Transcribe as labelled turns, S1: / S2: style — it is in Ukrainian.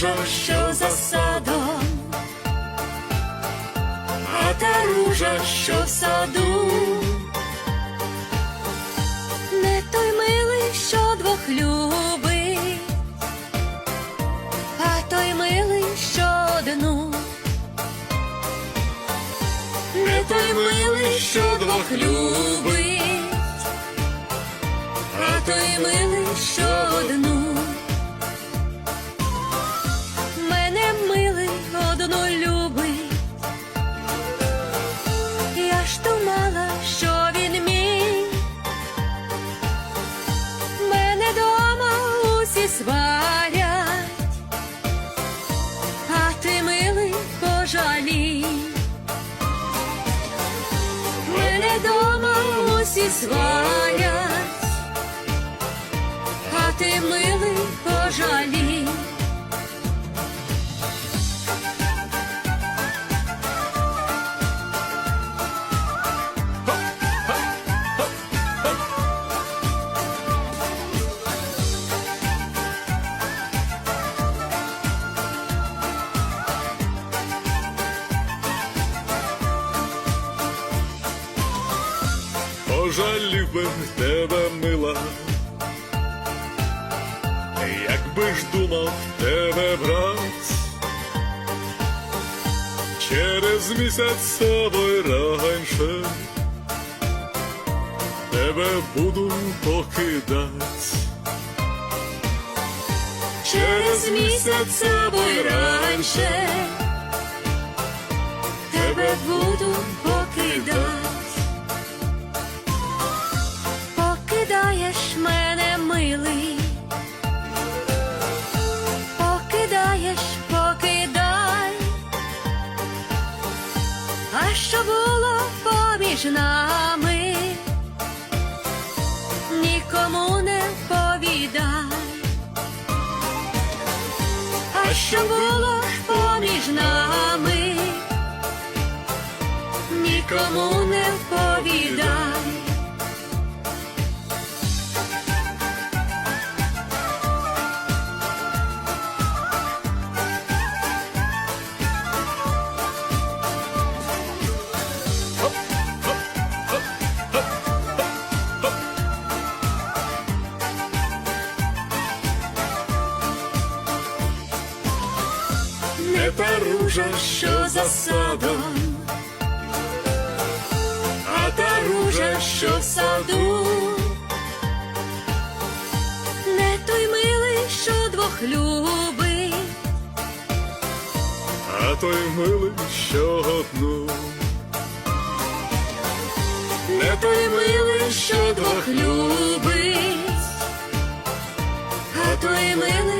S1: ружа, що за садом, а та ружа, що в саду. Не той милий, що двох любить, а той милий, що одну. Не той милий, що двох любить, а той милий, що одну. Дома усі сварять, а ти
S2: Пожалів би тебе, мила, якби ж думав тебе брать, через місяць з собою раніше тебе буду покидать.
S1: Через місяць з собою раніше тебе буду покидать. Що було поміж нами? Нікому не повідай. А що було поміж нами? Нікому не повідай. Не та ружа, що за садом, а та ружа, що в саду. Не той милий, що двох любить,
S2: А той милий, що одну,
S1: не той милий, що двох любить, а той милий,